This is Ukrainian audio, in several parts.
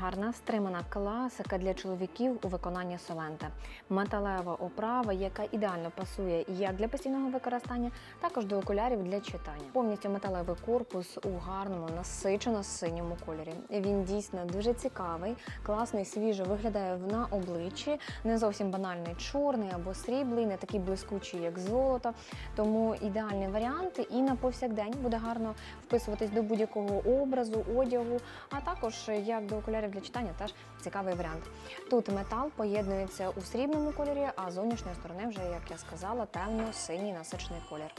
гарна стримана класика для чоловіків у виконанні Соленте. Металева оправа, яка ідеально пасує як для постійного використання, також до окулярів для читання. Повністю металевий корпус у гарному насичено синьому кольорі. Він дійсно дуже цікавий, класно і свіжо виглядає на обличчі. Не зовсім банальний чорний або сріблий, не такий блискучий, як золото. Тому ідеальний варіант і на повсякдень буде гарно вписуватись до будь-якого образу, одягу, а також як до окулярів для читання, теж цікавий варіант. Тут метал поєднується у срібному кольорі, а з зовнішньої сторони, вже як я сказала, темно-синій насичений колір.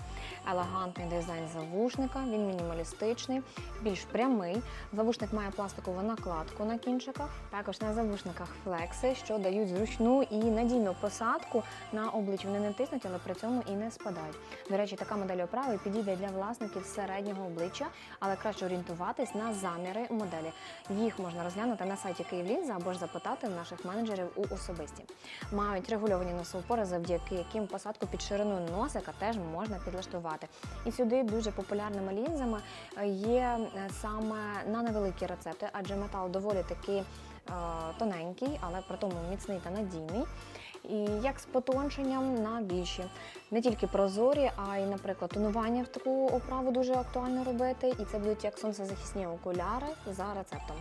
Елегантний дизайн завушника, він мінімалістичний, більш прямий. Завушник має пластикову накладку на кінчиках. Також на завушниках флекси, що дають зручну і надійну посадку на обличчя. Вони не тиснуть, але при цьому і не спадають. До речі, така модель оправи підійде для власників середнього обличчя, але краще орієнтуватись на заміри моделі. Їх можна розглянути на сайті Київлінза або ж запитати наших менеджерів у особисті. Мають регульовані носоупори, завдяки яким посадку під ширину носика теж можна підлаштувати. І сюди дуже популярними лінзами е, є е, саме на невеликі рецепти, адже метал доволі таки е, тоненький, але при тому міцний та надійний. І як з потонченням на більші. Не тільки прозорі, а й, наприклад, тонування в таку оправу дуже актуально робити. І це будуть як сонцезахисні окуляри за рецептом.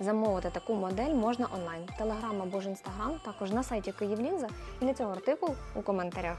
Замовити таку модель можна онлайн, телеграм або ж інстаграм, також на сайті Київлінза. І для цього артикул у коментарях.